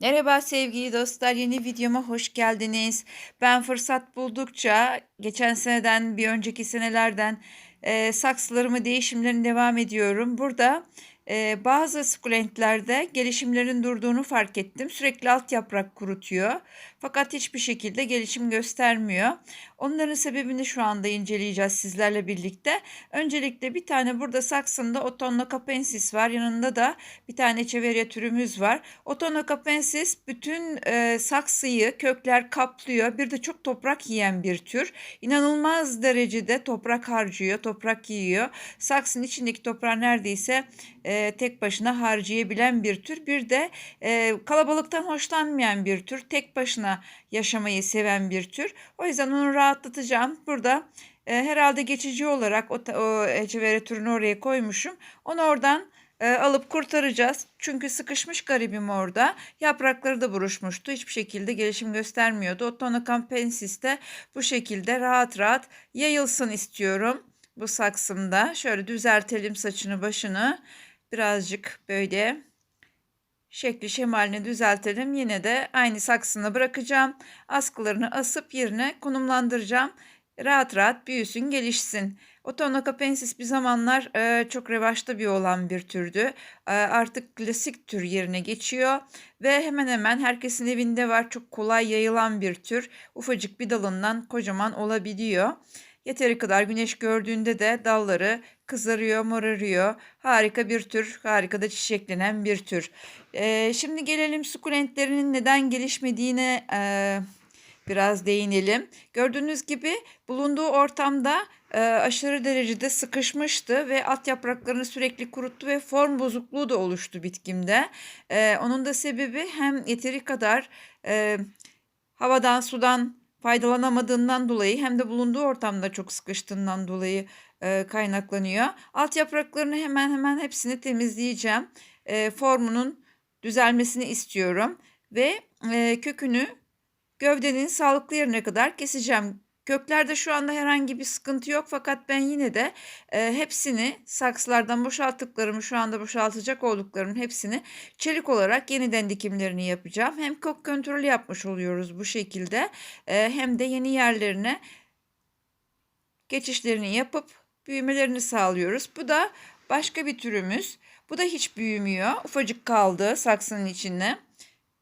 Merhaba sevgili dostlar, yeni videoma hoş geldiniz. Ben fırsat buldukça geçen seneden bir önceki senelerden e, saksılarımı değişimlerine devam ediyorum. Burada bazı sukulentlerde gelişimlerin durduğunu fark ettim. Sürekli alt yaprak kurutuyor. Fakat hiçbir şekilde gelişim göstermiyor. Onların sebebini şu anda inceleyeceğiz sizlerle birlikte. Öncelikle bir tane burada saksında Otonno capensis var. Yanında da bir tane Echeveria türümüz var. Otonno capensis bütün e, saksıyı kökler kaplıyor. Bir de çok toprak yiyen bir tür. İnanılmaz derecede toprak harcıyor, toprak yiyor. Saksın içindeki toprağı neredeyse e, tek başına harcayabilen bir tür. Bir de e, kalabalıktan hoşlanmayan bir tür. Tek başına yaşamayı seven bir tür. O yüzden onu rahatlatacağım. Burada e, herhalde geçici olarak o, o ecevere türünü oraya koymuşum. Onu oradan e, alıp kurtaracağız. Çünkü sıkışmış garibim orada. Yaprakları da buruşmuştu. Hiçbir şekilde gelişim göstermiyordu. Ottona campensis de bu şekilde rahat rahat yayılsın istiyorum. Bu saksımda. Şöyle düzeltelim saçını başını. Birazcık böyle şekli şemalini düzeltelim. Yine de aynı saksını bırakacağım. Askılarını asıp yerine konumlandıracağım. Rahat rahat büyüsün, gelişsin. Otona capensis bir zamanlar e, çok revaçta bir olan bir türdü. E, artık klasik tür yerine geçiyor ve hemen hemen herkesin evinde var. Çok kolay yayılan bir tür. Ufacık bir dalından kocaman olabiliyor. Yeteri kadar güneş gördüğünde de dalları kızarıyor, morarıyor. Harika bir tür, harika da çiçeklenen bir tür. Ee, şimdi gelelim sukulentlerinin neden gelişmediğine e, biraz değinelim. Gördüğünüz gibi bulunduğu ortamda e, aşırı derecede sıkışmıştı ve alt yapraklarını sürekli kuruttu ve form bozukluğu da oluştu bitkimde. E, onun da sebebi hem yeteri kadar e, havadan, sudan faydalanamadığından dolayı hem de bulunduğu ortamda çok sıkıştığından dolayı e, kaynaklanıyor. Alt yapraklarını hemen hemen hepsini temizleyeceğim. E, formunun düzelmesini istiyorum ve e, kökünü gövdenin sağlıklı yerine kadar keseceğim. Köklerde şu anda herhangi bir sıkıntı yok fakat ben yine de e, hepsini saksılardan boşalttıklarımı şu anda boşaltacak olduklarımın hepsini çelik olarak yeniden dikimlerini yapacağım. Hem kök kontrolü yapmış oluyoruz bu şekilde e, hem de yeni yerlerine geçişlerini yapıp büyümelerini sağlıyoruz. Bu da başka bir türümüz. Bu da hiç büyümüyor. Ufacık kaldı saksının içinde.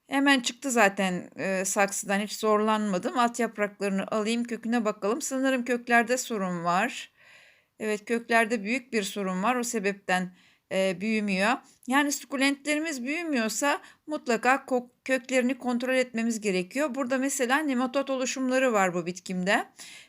Hemen çıktı zaten e, saksıdan hiç zorlanmadım. Alt yapraklarını alayım köküne bakalım. Sanırım köklerde sorun var. Evet köklerde büyük bir sorun var. O sebepten e, büyümüyor. Yani sukulentlerimiz büyümüyorsa mutlaka köklerini kontrol etmemiz gerekiyor. Burada mesela nematot oluşumları var bu bitkimde.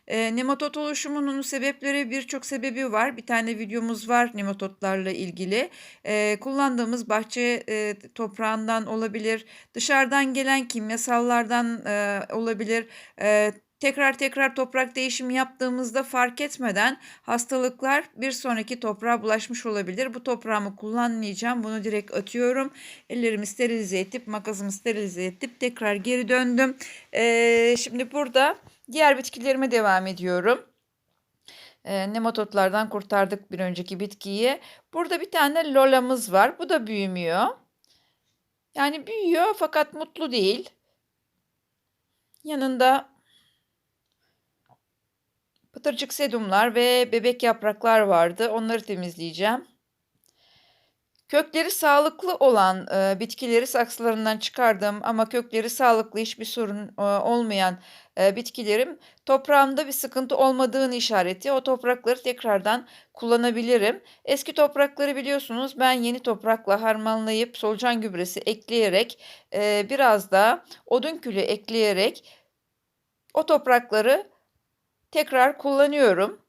E, nematot oluşumunun sebepleri birçok sebebi var. Bir tane videomuz var nematotlarla ilgili. E, kullandığımız bahçe e, toprağından olabilir. Dışarıdan gelen kimyasallardan e, olabilir. E, Tekrar tekrar toprak değişimi yaptığımızda fark etmeden hastalıklar bir sonraki toprağa bulaşmış olabilir. Bu toprağımı kullanmayacağım. Bunu direkt atıyorum. Ellerimi sterilize edip makasımı sterilize edip tekrar geri döndüm. Ee, şimdi burada diğer bitkilerime devam ediyorum. Ee, nematotlardan kurtardık bir önceki bitkiyi. Burada bir tane lolamız var. Bu da büyümüyor. Yani büyüyor fakat mutlu değil. Yanında Pıtırcık sedumlar ve bebek yapraklar vardı. Onları temizleyeceğim. Kökleri sağlıklı olan e, bitkileri saksılarından çıkardım ama kökleri sağlıklı hiçbir sorun e, olmayan e, bitkilerim toprağımda bir sıkıntı olmadığını işareti. O toprakları tekrardan kullanabilirim. Eski toprakları biliyorsunuz ben yeni toprakla harmanlayıp solucan gübresi ekleyerek e, biraz da odun külü ekleyerek o toprakları tekrar kullanıyorum.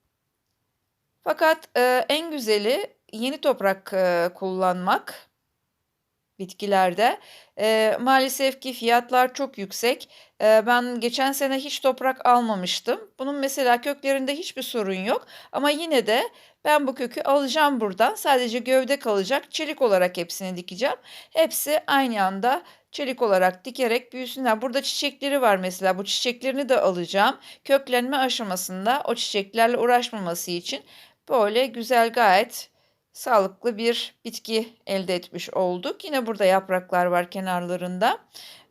Fakat e, en güzeli yeni toprak e, kullanmak bitkilerde. E, maalesef ki fiyatlar çok yüksek. E, ben geçen sene hiç toprak almamıştım. Bunun mesela köklerinde hiçbir sorun yok. Ama yine de ben bu kökü alacağım buradan. Sadece gövde kalacak. Çelik olarak hepsini dikeceğim. Hepsi aynı anda çelik olarak dikerek büyüsünler. Burada çiçekleri var mesela. Bu çiçeklerini de alacağım. Köklenme aşamasında o çiçeklerle uğraşmaması için böyle güzel gayet sağlıklı bir bitki elde etmiş olduk. Yine burada yapraklar var kenarlarında.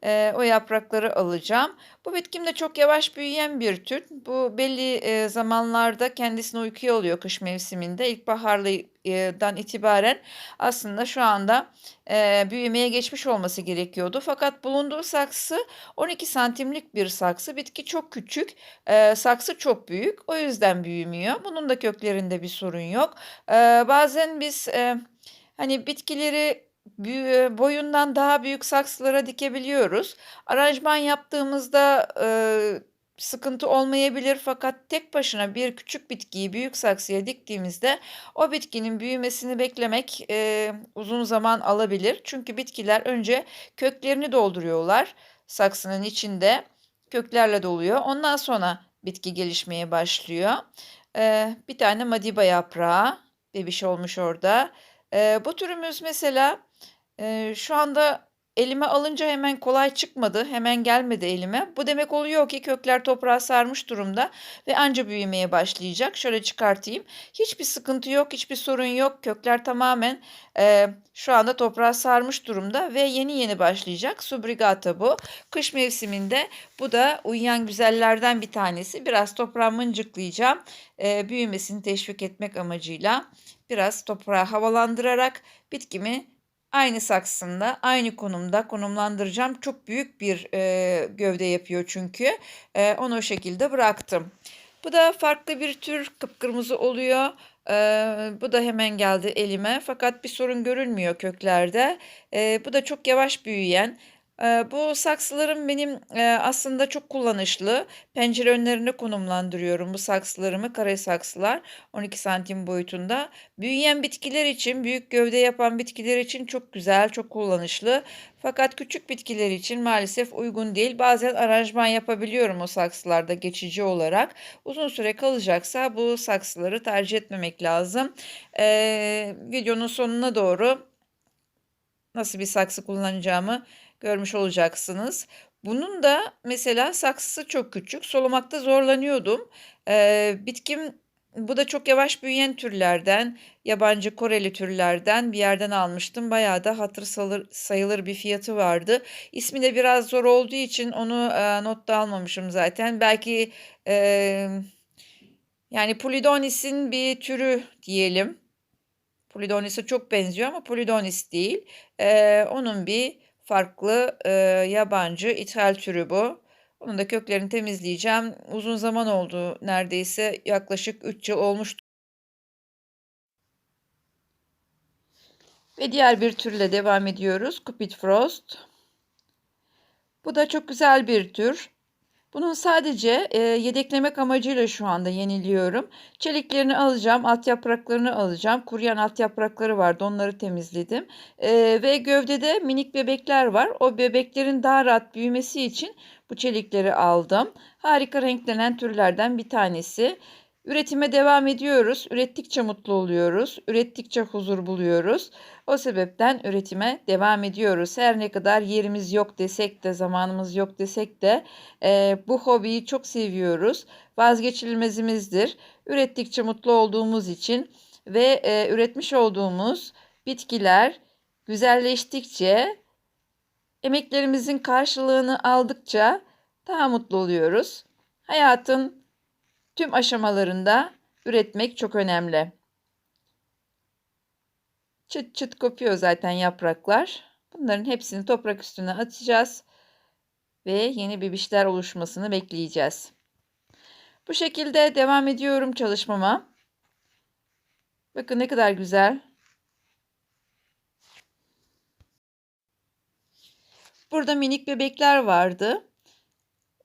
Ee, o yaprakları alacağım. Bu bitkim de çok yavaş büyüyen bir tür. Bu belli e, zamanlarda kendisini uykuya alıyor kış mevsiminde. İlkbahardan itibaren aslında şu anda e, büyümeye geçmiş olması gerekiyordu. Fakat bulunduğu saksı 12 santimlik bir saksı. Bitki çok küçük, e, saksı çok büyük. O yüzden büyümüyor. Bunun da köklerinde bir sorun yok. E, bazen biz e, hani bitkileri boyundan daha büyük saksılara dikebiliyoruz. Aranjman yaptığımızda e, sıkıntı olmayabilir fakat tek başına bir küçük bitkiyi büyük saksıya diktiğimizde o bitkinin büyümesini beklemek e, uzun zaman alabilir. Çünkü bitkiler önce köklerini dolduruyorlar saksının içinde köklerle doluyor. Ondan sonra bitki gelişmeye başlıyor. E, bir tane madiba yaprağı bebiş olmuş orada. E, bu türümüz mesela e, şu anda elime alınca hemen kolay çıkmadı. Hemen gelmedi elime. Bu demek oluyor ki kökler toprağa sarmış durumda ve anca büyümeye başlayacak. Şöyle çıkartayım. Hiçbir sıkıntı yok, hiçbir sorun yok. Kökler tamamen e, şu anda toprağa sarmış durumda ve yeni yeni başlayacak. Subrigata bu. Kış mevsiminde bu da uyuyan güzellerden bir tanesi. Biraz toprağı mıncıklayacağım. E, büyümesini teşvik etmek amacıyla biraz toprağı havalandırarak bitkimi aynı saksında, aynı konumda konumlandıracağım. Çok büyük bir e, gövde yapıyor çünkü. E, onu o şekilde bıraktım. Bu da farklı bir tür kıpkırmızı oluyor. E, bu da hemen geldi elime fakat bir sorun görülmüyor köklerde. E, bu da çok yavaş büyüyen bu saksılarım benim aslında çok kullanışlı. Pencere önlerine konumlandırıyorum bu saksılarımı. Kare saksılar 12 santim boyutunda. Büyüyen bitkiler için, büyük gövde yapan bitkiler için çok güzel, çok kullanışlı. Fakat küçük bitkiler için maalesef uygun değil. Bazen aranjman yapabiliyorum o saksılarda geçici olarak. Uzun süre kalacaksa bu saksıları tercih etmemek lazım. Ee, videonun sonuna doğru nasıl bir saksı kullanacağımı görmüş olacaksınız. Bunun da mesela saksısı çok küçük. Solumakta zorlanıyordum. Ee, bitkim bu da çok yavaş büyüyen türlerden, yabancı Koreli türlerden bir yerden almıştım. Bayağı da hatır sayılır bir fiyatı vardı. İsmi de biraz zor olduğu için onu e, notta almamışım zaten. Belki e, yani Polidonis'in bir türü diyelim. Polidonis'e çok benziyor ama Polidonis değil. E, onun bir farklı e, yabancı ithal türü bu. Onun da köklerini temizleyeceğim. Uzun zaman oldu neredeyse yaklaşık 3 yıl olmuştu. Ve diğer bir türle devam ediyoruz. Cupid Frost. Bu da çok güzel bir tür. Bunun sadece e, yedeklemek amacıyla şu anda yeniliyorum. Çeliklerini alacağım, alt yapraklarını alacağım. Kuruyan alt yaprakları vardı, onları temizledim. E, ve gövdede minik bebekler var. O bebeklerin daha rahat büyümesi için bu çelikleri aldım. Harika renklenen türlerden bir tanesi. Üretime devam ediyoruz. Ürettikçe mutlu oluyoruz. Ürettikçe huzur buluyoruz. O sebepten üretime devam ediyoruz. Her ne kadar yerimiz yok desek de, zamanımız yok desek de e, bu hobiyi çok seviyoruz. Vazgeçilmezimizdir. Ürettikçe mutlu olduğumuz için ve e, üretmiş olduğumuz bitkiler güzelleştikçe, emeklerimizin karşılığını aldıkça daha mutlu oluyoruz. Hayatın Tüm aşamalarında üretmek çok önemli. Çıt çıt kopuyor zaten yapraklar. Bunların hepsini toprak üstüne atacağız ve yeni bibişler oluşmasını bekleyeceğiz. Bu şekilde devam ediyorum çalışmama. Bakın ne kadar güzel. Burada minik bebekler vardı.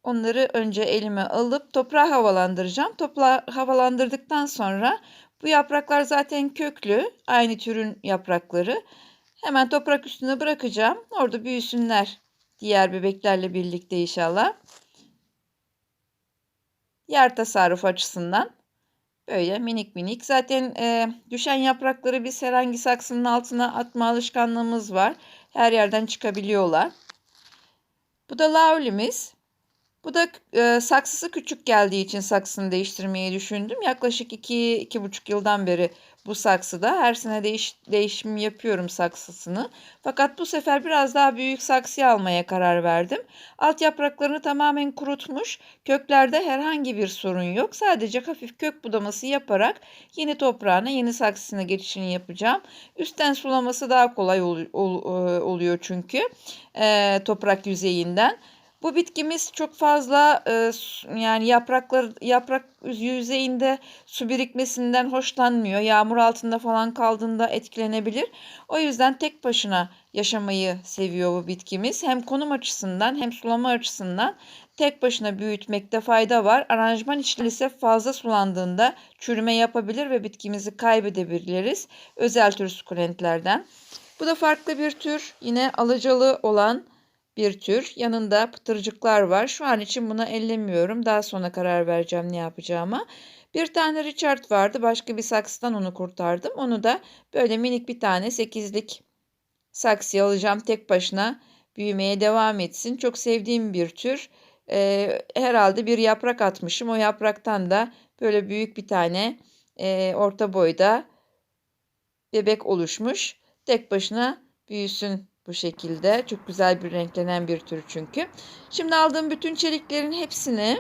Onları önce elime alıp toprağa havalandıracağım. Toprağı havalandırdıktan sonra bu yapraklar zaten köklü. Aynı türün yaprakları. Hemen toprak üstüne bırakacağım. Orada büyüsünler. Diğer bebeklerle birlikte inşallah. Yer tasarruf açısından. Böyle minik minik. Zaten e, düşen yaprakları biz herhangi saksının altına atma alışkanlığımız var. Her yerden çıkabiliyorlar. Bu da lavlimiz. Bu da e, saksısı küçük geldiği için saksını değiştirmeyi düşündüm. Yaklaşık 2-2,5 yıldan beri bu saksıda. Her sene değiş, değişim yapıyorum saksısını. Fakat bu sefer biraz daha büyük saksıya almaya karar verdim. Alt yapraklarını tamamen kurutmuş. Köklerde herhangi bir sorun yok. Sadece hafif kök budaması yaparak yeni toprağına, yeni saksısına geçişini yapacağım. Üstten sulaması daha kolay ol, ol, oluyor çünkü e, toprak yüzeyinden. Bu bitkimiz çok fazla e, yani yapraklar yaprak yüzeyinde su birikmesinden hoşlanmıyor. Yağmur altında falan kaldığında etkilenebilir. O yüzden tek başına yaşamayı seviyor bu bitkimiz. Hem konum açısından hem sulama açısından tek başına büyütmekte fayda var. Aranjman ise fazla sulandığında çürüme yapabilir ve bitkimizi kaybedebiliriz. Özel tür sukulentlerden. Bu da farklı bir tür. Yine alacalı olan bir tür. Yanında pıtırcıklar var. Şu an için buna ellemiyorum. Daha sonra karar vereceğim ne yapacağıma. Bir tane Richard vardı. Başka bir saksıdan onu kurtardım. Onu da böyle minik bir tane sekizlik saksıya alacağım. Tek başına büyümeye devam etsin. Çok sevdiğim bir tür. Ee, herhalde bir yaprak atmışım. O yapraktan da böyle büyük bir tane e, orta boyda bebek oluşmuş. Tek başına büyüsün bu şekilde. Çok güzel bir renklenen bir tür çünkü. Şimdi aldığım bütün çeliklerin hepsini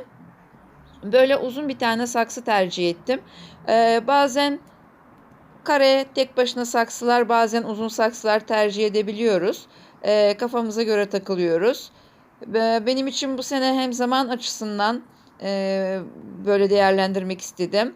böyle uzun bir tane saksı tercih ettim. Ee, bazen kare tek başına saksılar bazen uzun saksılar tercih edebiliyoruz. Ee, kafamıza göre takılıyoruz. Benim için bu sene hem zaman açısından e, böyle değerlendirmek istedim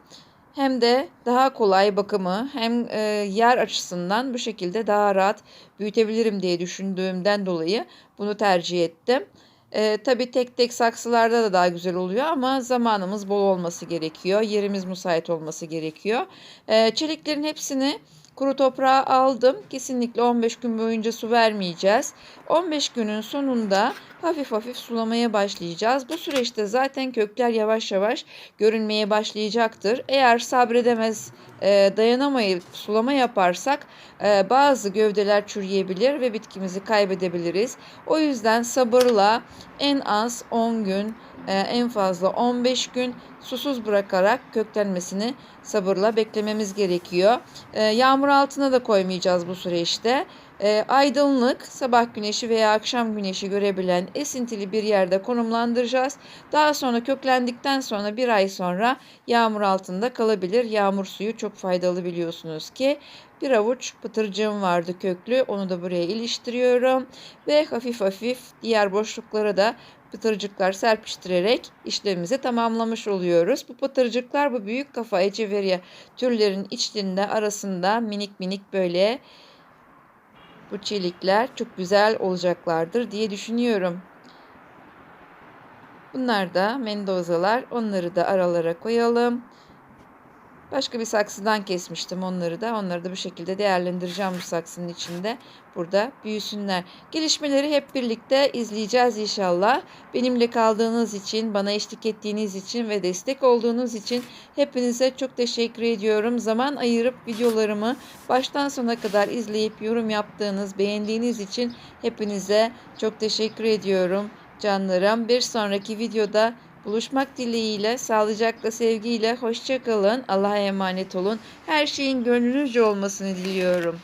hem de daha kolay bakımı hem e, yer açısından bu şekilde daha rahat büyütebilirim diye düşündüğümden dolayı bunu tercih ettim. E, tabii tek tek saksılarda da daha güzel oluyor ama zamanımız bol olması gerekiyor. Yerimiz müsait olması gerekiyor. E, çeliklerin hepsini Kuru toprağı aldım. Kesinlikle 15 gün boyunca su vermeyeceğiz. 15 günün sonunda hafif hafif sulamaya başlayacağız. Bu süreçte zaten kökler yavaş yavaş görünmeye başlayacaktır. Eğer sabredemez e, dayanamayıp sulama yaparsak e, bazı gövdeler çürüyebilir ve bitkimizi kaybedebiliriz. O yüzden sabırla en az 10 gün e, en fazla 15 gün susuz bırakarak köklenmesini sabırla beklememiz gerekiyor. E, yağmur altına da koymayacağız bu süreçte. E, aydınlık, sabah güneşi veya akşam güneşi görebilen esintili bir yerde konumlandıracağız. Daha sonra köklendikten sonra bir ay sonra yağmur altında kalabilir. Yağmur suyu çok faydalı biliyorsunuz ki. Bir avuç pıtırcığım vardı köklü. Onu da buraya iliştiriyorum. Ve hafif hafif diğer boşluklara da pıtırcıklar serpiştirerek işlemimizi tamamlamış oluyoruz. Bu pıtırcıklar bu büyük kafa eceveria türlerin içinde arasında minik minik böyle bu çelikler çok güzel olacaklardır diye düşünüyorum. Bunlar da mendozalar. Onları da aralara koyalım. Başka bir saksıdan kesmiştim onları da. Onları da bu şekilde değerlendireceğim bu saksının içinde. Burada büyüsünler. Gelişmeleri hep birlikte izleyeceğiz inşallah. Benimle kaldığınız için, bana eşlik ettiğiniz için ve destek olduğunuz için hepinize çok teşekkür ediyorum. Zaman ayırıp videolarımı baştan sona kadar izleyip yorum yaptığınız, beğendiğiniz için hepinize çok teşekkür ediyorum. Canlarım bir sonraki videoda Buluşmak dileğiyle, sağlıcakla, sevgiyle, hoşçakalın. Allah'a emanet olun. Her şeyin gönlünüzce olmasını diliyorum.